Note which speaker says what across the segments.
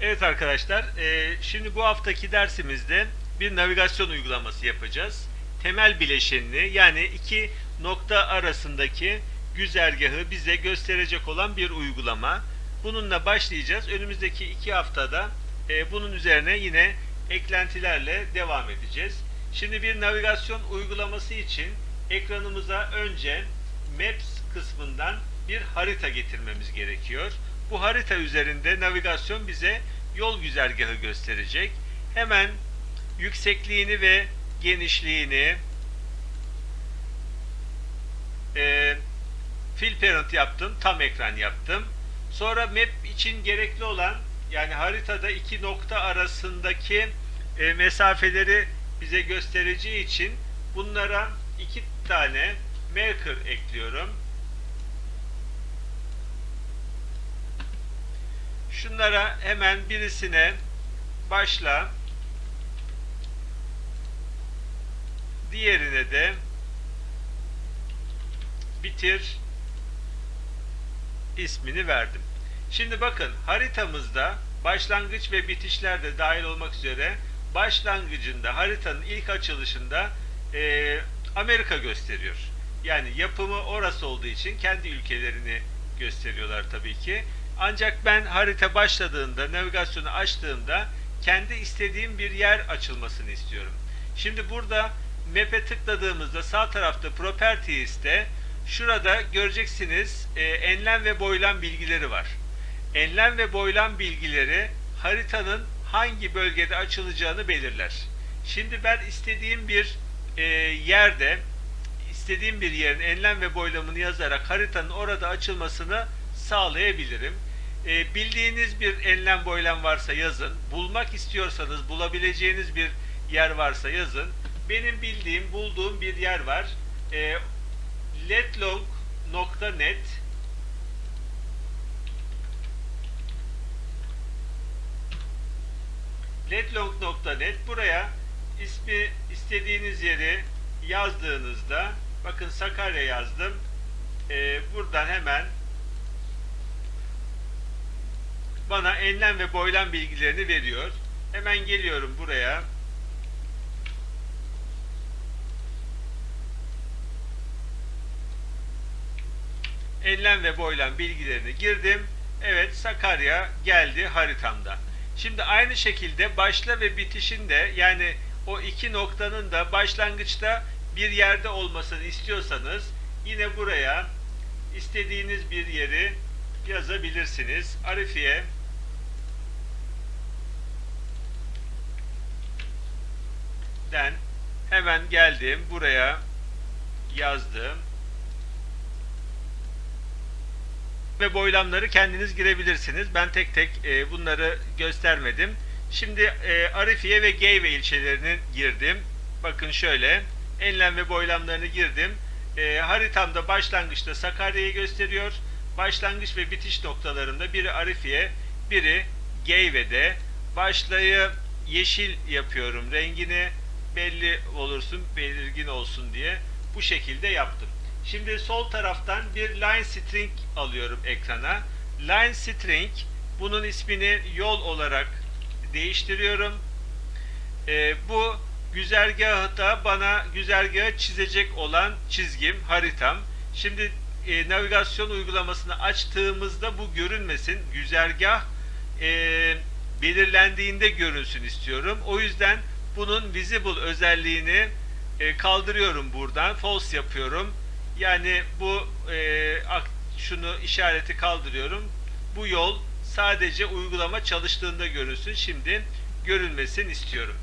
Speaker 1: Evet arkadaşlar, e, şimdi bu haftaki dersimizde bir navigasyon uygulaması yapacağız. Temel bileşenini yani iki nokta arasındaki güzergahı bize gösterecek olan bir uygulama. Bununla başlayacağız. Önümüzdeki iki haftada e, bunun üzerine yine eklentilerle devam edeceğiz. Şimdi bir navigasyon uygulaması için ekranımıza önce Maps kısmından bir harita getirmemiz gerekiyor. Bu harita üzerinde navigasyon bize yol güzergahı gösterecek. Hemen yüksekliğini ve genişliğini e, fill parent yaptım, tam ekran yaptım. Sonra map için gerekli olan yani haritada iki nokta arasındaki e, mesafeleri bize göstereceği için bunlara iki tane marker ekliyorum. Şunlara hemen birisine başla, diğerine de bitir ismini verdim. Şimdi bakın haritamızda başlangıç ve bitişler de dahil olmak üzere başlangıcında haritanın ilk açılışında e, Amerika gösteriyor. Yani yapımı orası olduğu için kendi ülkelerini gösteriyorlar tabii ki. Ancak ben harita başladığında, navigasyonu açtığımda kendi istediğim bir yer açılmasını istiyorum. Şimdi burada map'e tıkladığımızda sağ tarafta Properties'te şurada göreceksiniz e, enlem ve boylam bilgileri var. Enlem ve boylam bilgileri haritanın hangi bölgede açılacağını belirler. Şimdi ben istediğim bir e, yerde istediğim bir yerin enlem ve boylamını yazarak haritanın orada açılmasını sağlayabilirim. E, bildiğiniz bir enlem boylam varsa yazın. Bulmak istiyorsanız bulabileceğiniz bir yer varsa yazın. Benim bildiğim, bulduğum bir yer var. E, letlong.net letlong.net buraya ismi istediğiniz yeri yazdığınızda bakın Sakarya yazdım. Ee, buradan hemen bana enlem ve boylam bilgilerini veriyor. Hemen geliyorum buraya. enlem ve boylam bilgilerini girdim. Evet Sakarya geldi haritamda. Şimdi aynı şekilde başla ve bitişin de yani o iki noktanın da başlangıçta bir yerde olmasını istiyorsanız yine buraya istediğiniz bir yeri yazabilirsiniz. Arifiye hemen geldim buraya yazdım. ve boylamları kendiniz girebilirsiniz. Ben tek tek e, bunları göstermedim. Şimdi e, Arifiye ve Geyve ilçelerini girdim. Bakın şöyle enlem ve boylamlarını girdim. E, haritamda başlangıçta Sakarya'yı gösteriyor. Başlangıç ve bitiş noktalarında biri Arifiye, biri Geyve'de. Başlayı yeşil yapıyorum. Rengini belli olursun, belirgin olsun diye bu şekilde yaptım. Şimdi sol taraftan bir line string alıyorum ekrana. Line string bunun ismini yol olarak değiştiriyorum. Ee, bu güzergahta bana güzergahı çizecek olan çizgim, haritam. Şimdi e, navigasyon uygulamasını açtığımızda bu görünmesin. Güzergah e, belirlendiğinde görünsün istiyorum. O yüzden bunun visible özelliğini e, kaldırıyorum buradan. False yapıyorum yani bu e, şunu işareti kaldırıyorum. Bu yol sadece uygulama çalıştığında görünsün. Şimdi görünmesin istiyorum.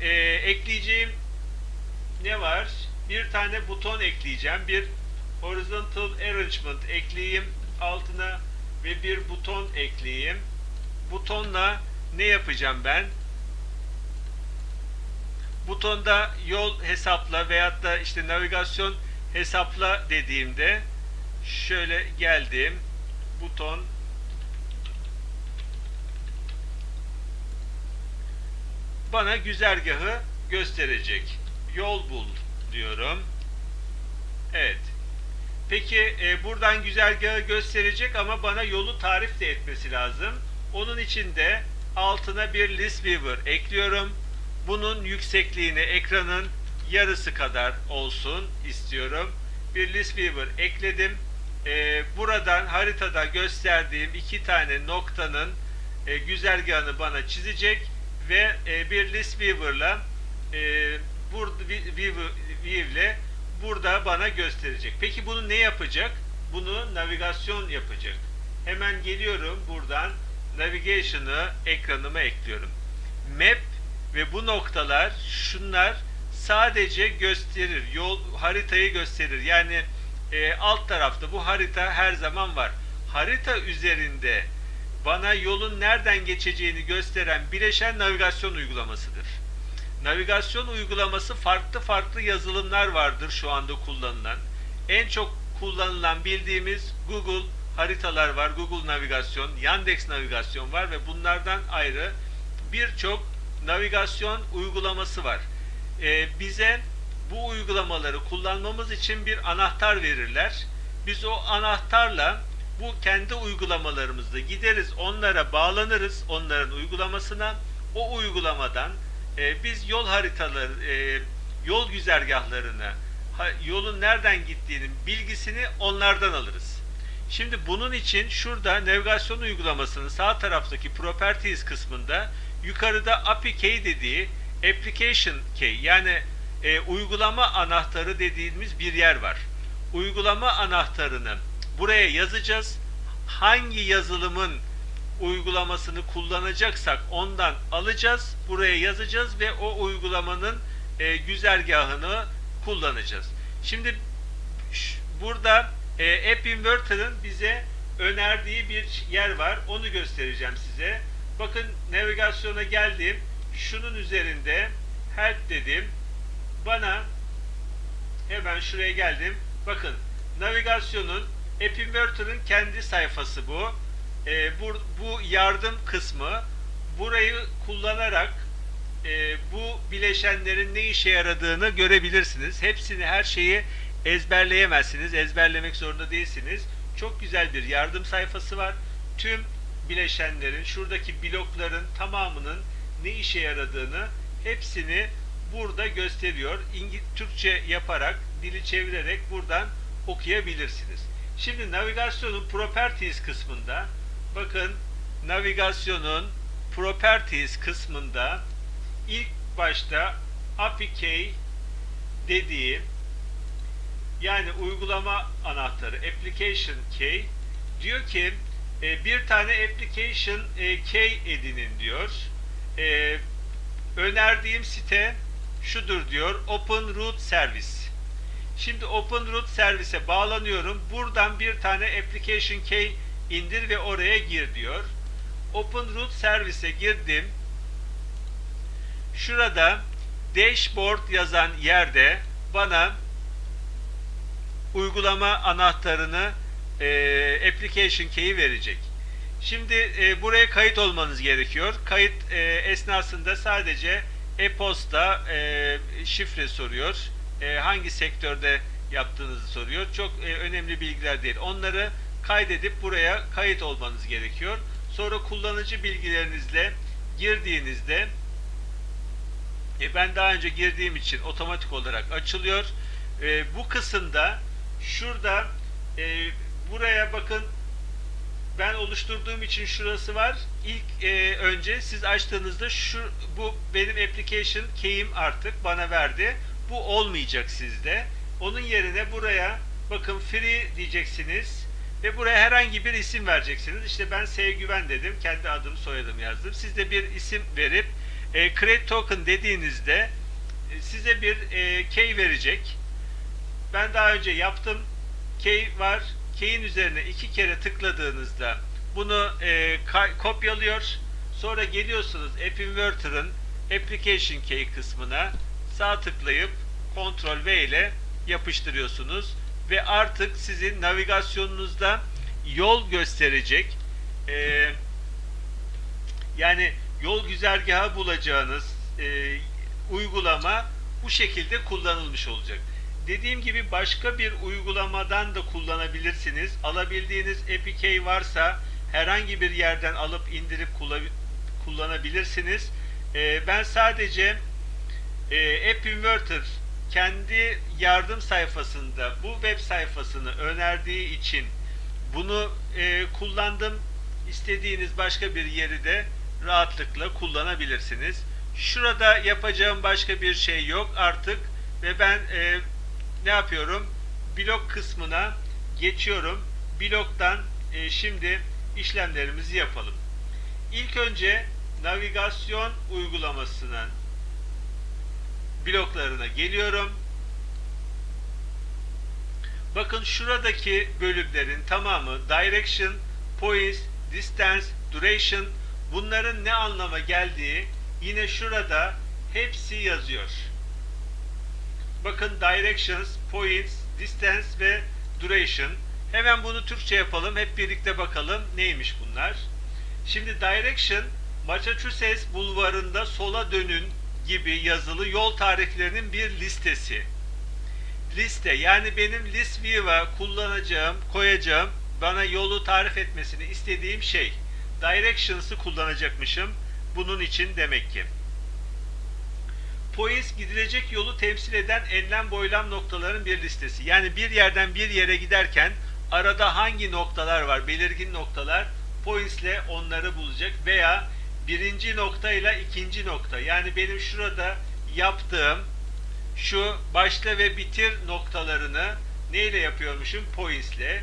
Speaker 1: E, ekleyeceğim ne var? Bir tane buton ekleyeceğim. Bir horizontal arrangement ekleyeyim altına ve bir buton ekleyeyim. Butonla ne yapacağım ben? Butonda yol hesapla veyahut da işte navigasyon hesapla dediğimde şöyle geldim buton bana güzergahı gösterecek. Yol bul diyorum. Evet. Peki e, buradan güzergahı gösterecek ama bana yolu tarif de etmesi lazım. Onun için de altına bir list viewer ekliyorum. Bunun yüksekliğini ekranın yarısı kadar olsun istiyorum. Bir list viewer ekledim. Ee, buradan haritada gösterdiğim iki tane noktanın e, güzergahını bana çizecek ve e, bir list viewer'la e, burada view, view'le burada bana gösterecek. Peki bunu ne yapacak? Bunu navigasyon yapacak. Hemen geliyorum buradan navigation'ı ekranıma ekliyorum. Map ve bu noktalar şunlar sadece gösterir. Yol haritayı gösterir. Yani e, alt tarafta bu harita her zaman var. Harita üzerinde bana yolun nereden geçeceğini gösteren bileşen navigasyon uygulamasıdır. Navigasyon uygulaması farklı farklı yazılımlar vardır şu anda kullanılan. En çok kullanılan bildiğimiz Google haritalar var, Google Navigasyon, Yandex Navigasyon var ve bunlardan ayrı birçok navigasyon uygulaması var. Ee, bize bu uygulamaları kullanmamız için bir anahtar verirler. Biz o anahtarla bu kendi uygulamalarımızda gideriz, onlara bağlanırız, onların uygulamasına. O uygulamadan e, biz yol haritaları, e, yol güzergahlarını, yolun nereden gittiğinin bilgisini onlardan alırız. Şimdi bunun için şurada navigasyon uygulamasının sağ taraftaki Properties kısmında yukarıda API key dediği Application key yani e, uygulama anahtarı dediğimiz bir yer var. Uygulama anahtarını buraya yazacağız. Hangi yazılımın uygulamasını kullanacaksak ondan alacağız, buraya yazacağız ve o uygulamanın e, güzergahını kullanacağız. Şimdi burada e, App Inverter'ın bize önerdiği bir yer var. Onu göstereceğim size. Bakın navigasyona geldim. Şunun üzerinde help dedim. Bana hemen şuraya geldim. Bakın navigasyonun App kendi sayfası bu. E, bu, bu yardım kısmı. Burayı kullanarak e, bu bileşenlerin ne işe yaradığını görebilirsiniz. Hepsini her şeyi ezberleyemezsiniz. Ezberlemek zorunda değilsiniz. Çok güzel bir yardım sayfası var. Tüm bileşenlerin, şuradaki blokların tamamının ne işe yaradığını hepsini burada gösteriyor. İngi Türkçe yaparak, dili çevirerek buradan okuyabilirsiniz. Şimdi navigasyonun properties kısmında bakın navigasyonun properties kısmında ilk başta API key dediği yani uygulama anahtarı application key diyor ki e, bir tane application e, key edinin diyor. E, önerdiğim site şudur diyor. Open Root Service. Şimdi Open Root Service'e bağlanıyorum. Buradan bir tane application key indir ve oraya gir diyor. Open Root Service'e girdim. Şurada dashboard yazan yerde bana uygulama anahtarını e, application key'i verecek. Şimdi e, buraya kayıt olmanız gerekiyor. Kayıt e, esnasında sadece e-posta e, şifre soruyor. E, hangi sektörde yaptığınızı soruyor. Çok e, önemli bilgiler değil. Onları kaydedip buraya kayıt olmanız gerekiyor. Sonra kullanıcı bilgilerinizle girdiğinizde e, ben daha önce girdiğim için otomatik olarak açılıyor. E, bu kısımda şurada e, buraya bakın ben oluşturduğum için şurası var. İlk e, önce siz açtığınızda şu bu benim application key'im artık bana verdi. Bu olmayacak sizde. Onun yerine buraya bakın free diyeceksiniz ve buraya herhangi bir isim vereceksiniz. İşte ben Sevgüven dedim. Kendi adım soyadım yazdım. Siz de bir isim verip e, create token dediğinizde e, size bir e, key verecek. Ben daha önce yaptım. Key var. Key'in üzerine iki kere tıkladığınızda bunu e, kopyalıyor. Sonra geliyorsunuz App Application Key kısmına sağ tıklayıp Ctrl V ile yapıştırıyorsunuz ve artık sizin navigasyonunuzda yol gösterecek e, yani yol güzergahı bulacağınız e, uygulama bu şekilde kullanılmış olacak. Dediğim gibi başka bir uygulamadan da kullanabilirsiniz. Alabildiğiniz APK varsa herhangi bir yerden alıp indirip kullanabilirsiniz. E, ben sadece e, App Inverter kendi yardım sayfasında bu web sayfasını önerdiği için bunu e, kullandım. İstediğiniz başka bir yeri de rahatlıkla kullanabilirsiniz. Şurada yapacağım başka bir şey yok artık ve ben e, ne yapıyorum? Blok kısmına geçiyorum. Bloktan e, şimdi işlemlerimizi yapalım. İlk önce navigasyon uygulamasına bloklarına geliyorum. Bakın şuradaki bölümlerin tamamı direction, points, distance, duration bunların ne anlama geldiği yine şurada hepsi yazıyor. Bakın directions, points, distance ve duration. Hemen bunu Türkçe yapalım. Hep birlikte bakalım neymiş bunlar. Şimdi direction Massachusetts bulvarında sola dönün gibi yazılı yol tariflerinin bir listesi. Liste yani benim list view'a kullanacağım, koyacağım, bana yolu tarif etmesini istediğim şey. Directions'ı kullanacakmışım. Bunun için demek ki. Points gidilecek yolu temsil eden enlem boylam noktaların bir listesi. Yani bir yerden bir yere giderken arada hangi noktalar var, belirgin noktalar points ile onları bulacak veya birinci nokta ile ikinci nokta. Yani benim şurada yaptığım şu başla ve bitir noktalarını neyle yapıyormuşum? Points ile.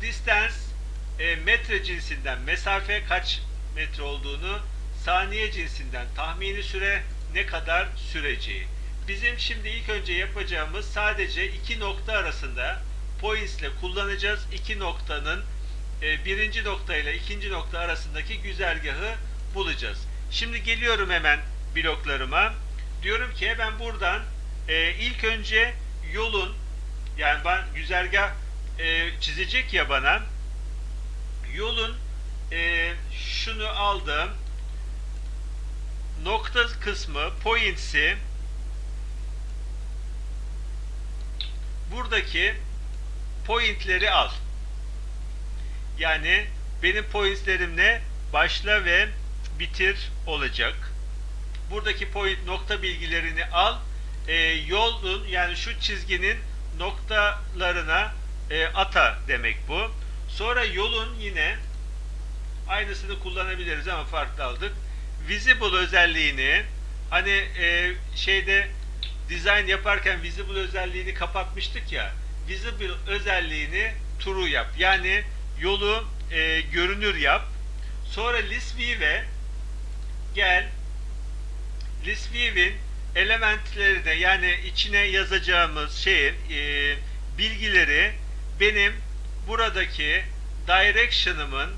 Speaker 1: Distance e, metre cinsinden mesafe kaç metre olduğunu, saniye cinsinden tahmini süre ne kadar süreceği. Bizim şimdi ilk önce yapacağımız sadece iki nokta arasında points ile kullanacağız. İki noktanın e, birinci nokta ile ikinci nokta arasındaki güzergahı bulacağız. Şimdi geliyorum hemen bloklarıma. Diyorum ki ben buradan e, ilk önce yolun yani ben güzergah e, çizecek ya bana yolun şunu aldım nokta kısmı points'i buradaki pointleri al. Yani benim pointslerim ne? Başla ve bitir olacak. Buradaki point nokta bilgilerini al. E, yolun yani şu çizginin noktalarına e, ata demek bu. Sonra yolun yine aynısını kullanabiliriz ama farklı aldık. Visible özelliğini hani e, şeyde design yaparken visible özelliğini kapatmıştık ya. Visible özelliğini true yap. Yani yolu e, görünür yap. Sonra list view'e gel. List view'in elementlerine yani içine yazacağımız şeyin e, bilgileri benim buradaki direction'ımın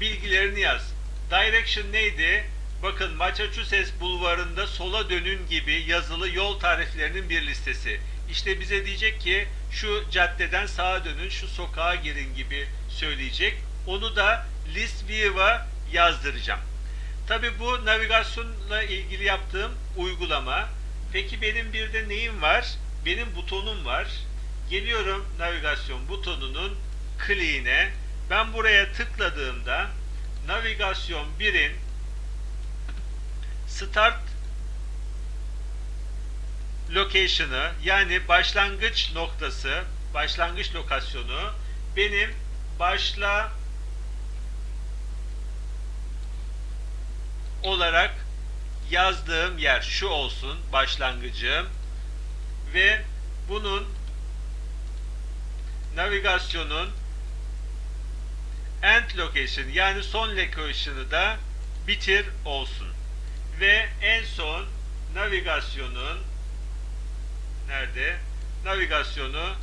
Speaker 1: bilgilerini yaz. Direction neydi? Bakın Massachusetts bulvarında sola dönün gibi yazılı yol tariflerinin bir listesi. İşte bize diyecek ki şu caddeden sağa dönün, şu sokağa girin gibi söyleyecek. Onu da list view'a yazdıracağım. Tabi bu navigasyonla ilgili yaptığım uygulama. Peki benim bir de neyim var? Benim butonum var. Geliyorum navigasyon butonunun kliğine. Ben buraya tıkladığımda navigasyon 1'in start location'ı yani başlangıç noktası, başlangıç lokasyonu benim başla olarak yazdığım yer şu olsun başlangıcım ve bunun navigasyonun end location yani son location'ı da bitir olsun. Ve en son navigasyonun nerede? Navigasyonu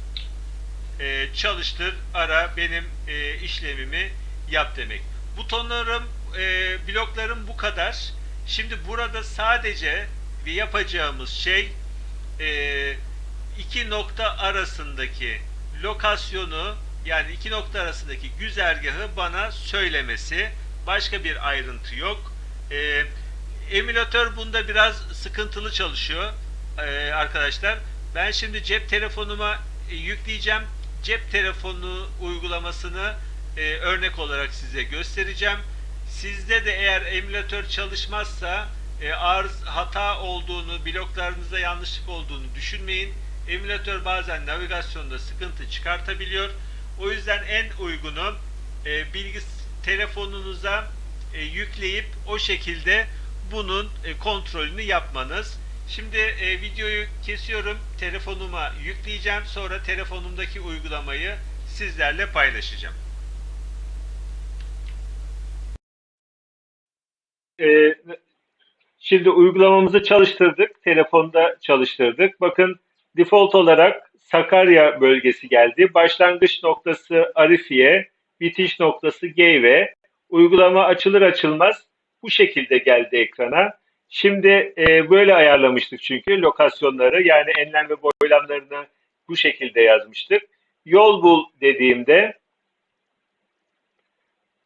Speaker 1: e, çalıştır, ara benim e, işlemimi yap demek. Butonlarım, e, bloklarım bu kadar. Şimdi burada sadece yapacağımız şey e, iki nokta arasındaki lokasyonu yani iki nokta arasındaki güzergahı bana söylemesi. Başka bir ayrıntı yok. E, emülatör bunda biraz sıkıntılı çalışıyor e, arkadaşlar. Ben şimdi cep telefonuma e, yükleyeceğim. Cep telefonu uygulamasını e, örnek olarak size göstereceğim. Sizde de eğer emülatör çalışmazsa e, arız hata olduğunu, bloklarınızda yanlışlık olduğunu düşünmeyin. Emülatör bazen navigasyonda sıkıntı çıkartabiliyor. O yüzden en uygunu e, bilgis telefonunuza e, yükleyip o şekilde bunun e, kontrolünü yapmanız. Şimdi e, videoyu kesiyorum. Telefonuma yükleyeceğim. Sonra telefonumdaki uygulamayı sizlerle paylaşacağım.
Speaker 2: Ee, şimdi uygulamamızı çalıştırdık. Telefonda çalıştırdık. Bakın default olarak Sakarya bölgesi geldi. Başlangıç noktası Arifiye, bitiş noktası Geyve. Uygulama açılır açılmaz bu şekilde geldi ekrana. Şimdi e, böyle ayarlamıştık çünkü lokasyonları yani enlem ve boylamlarını bu şekilde yazmıştık. Yol bul dediğimde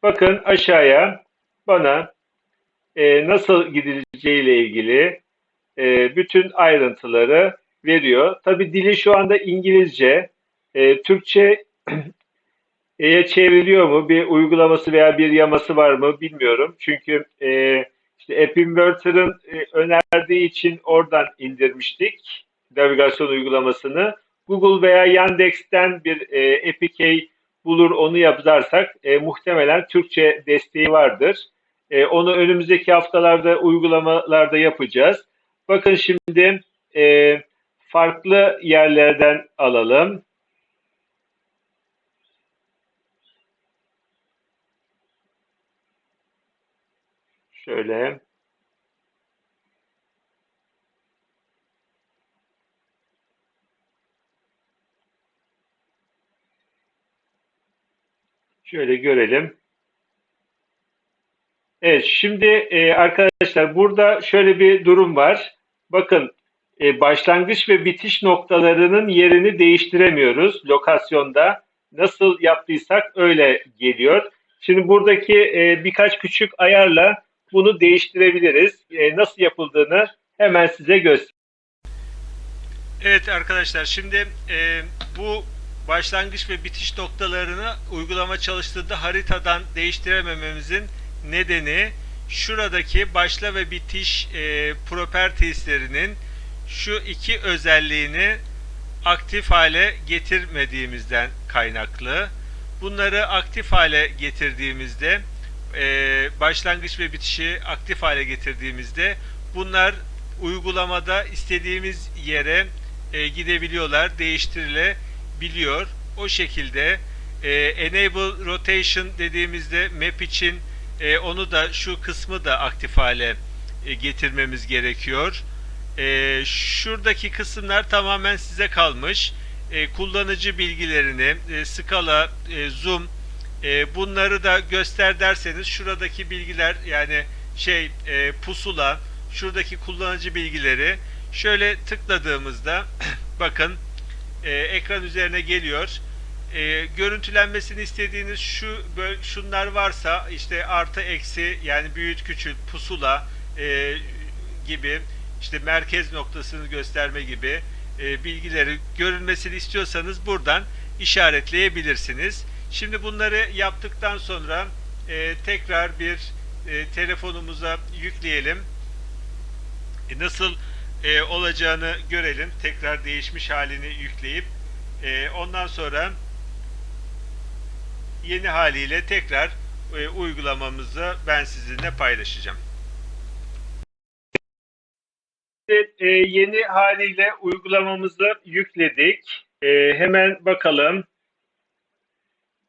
Speaker 2: bakın aşağıya bana e, nasıl gidileceğiyle ilgili e, bütün ayrıntıları veriyor. Tabi dili şu anda İngilizce. E, Türkçe E'ye çevriliyor mu? Bir uygulaması veya bir yaması var mı bilmiyorum. Çünkü e, işte App Inverter'ın e, önerdiği için oradan indirmiştik navigasyon uygulamasını. Google veya Yandex'ten bir e, APK bulur onu yazarsak e, muhtemelen Türkçe desteği vardır. E, onu önümüzdeki haftalarda uygulamalarda yapacağız. Bakın şimdi e, farklı yerlerden alalım. Şöyle. Şöyle görelim. Evet, şimdi e, arkadaşlar burada şöyle bir durum var. Bakın e, başlangıç ve bitiş noktalarının yerini değiştiremiyoruz lokasyonda. Nasıl yaptıysak öyle geliyor. Şimdi buradaki e, birkaç küçük ayarla bunu değiştirebiliriz. E, nasıl yapıldığını hemen size göstereyim.
Speaker 1: Evet arkadaşlar şimdi bu başlangıç ve bitiş noktalarını uygulama çalıştığında haritadan değiştiremememizin nedeni şuradaki başla ve bitiş e, propertieslerinin şu iki özelliğini aktif hale getirmediğimizden kaynaklı. Bunları aktif hale getirdiğimizde e, başlangıç ve bitişi aktif hale getirdiğimizde bunlar uygulamada istediğimiz yere e, gidebiliyorlar, değiştirilebiliyor. O şekilde e, enable rotation dediğimizde map için e, onu da şu kısmı da aktif hale e, getirmemiz gerekiyor. E, şuradaki kısımlar tamamen size kalmış. E, kullanıcı bilgilerini, e, skala, e, zoom e, bunları da göster derseniz şuradaki bilgiler yani şey e, pusula, şuradaki kullanıcı bilgileri şöyle tıkladığımızda bakın e, ekran üzerine geliyor. E, görüntülenmesini istediğiniz şu böyle şunlar varsa işte artı eksi yani büyük küçük pusula e, gibi işte merkez noktasını gösterme gibi e, bilgileri görünmesini istiyorsanız buradan işaretleyebilirsiniz. Şimdi bunları yaptıktan sonra e, tekrar bir e, telefonumuza yükleyelim. E, nasıl e, olacağını görelim. Tekrar değişmiş halini yükleyip e, ondan sonra yeni haliyle tekrar e, uygulamamızı ben sizinle paylaşacağım.
Speaker 2: E, yeni haliyle uygulamamızı yükledik. E, hemen bakalım.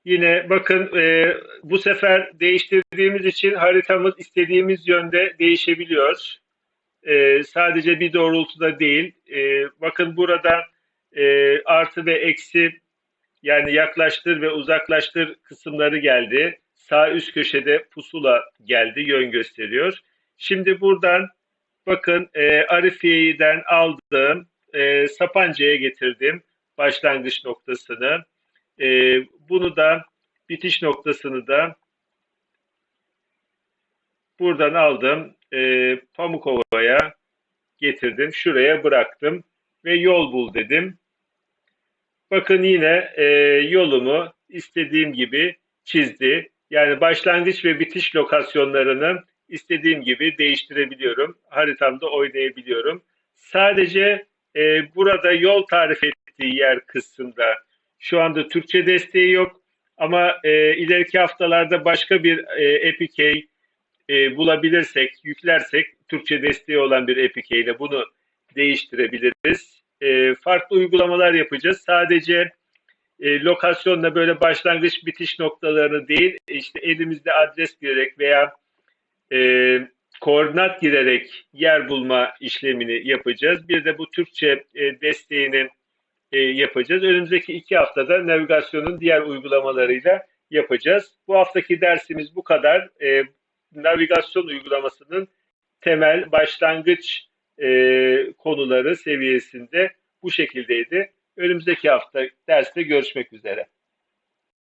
Speaker 2: Yine bakın e, bu sefer değiştirdiğimiz için haritamız istediğimiz yönde değişebiliyor. E, sadece bir doğrultuda değil. E, bakın burada e, artı ve eksi yani yaklaştır ve uzaklaştır kısımları geldi. Sağ üst köşede pusula geldi, yön gösteriyor. Şimdi buradan bakın e, Arifiye'den aldığım e, Sapanca'ya getirdim başlangıç noktasını. E, bunu da bitiş noktasını da buradan aldım. E, Pamukova'ya getirdim. Şuraya bıraktım ve yol bul dedim. Bakın yine e, yolumu istediğim gibi çizdi. Yani başlangıç ve bitiş lokasyonlarını istediğim gibi değiştirebiliyorum. Haritamda oynayabiliyorum. Sadece e, burada yol tarif ettiği yer kısmında şu anda Türkçe desteği yok. Ama e, ileriki haftalarda başka bir e, APK e, bulabilirsek, yüklersek Türkçe desteği olan bir APK ile bunu değiştirebiliriz. E, farklı uygulamalar yapacağız. Sadece e, lokasyonla böyle başlangıç bitiş noktalarını değil, işte elimizde adres girerek veya e, koordinat girerek yer bulma işlemini yapacağız. Bir de bu Türkçe e, desteğini e, yapacağız. Önümüzdeki iki haftada navigasyonun diğer uygulamalarıyla yapacağız. Bu haftaki dersimiz bu kadar. E, navigasyon uygulamasının temel başlangıç e, konuları seviyesinde bu şekildeydi. Önümüzdeki hafta derste görüşmek üzere.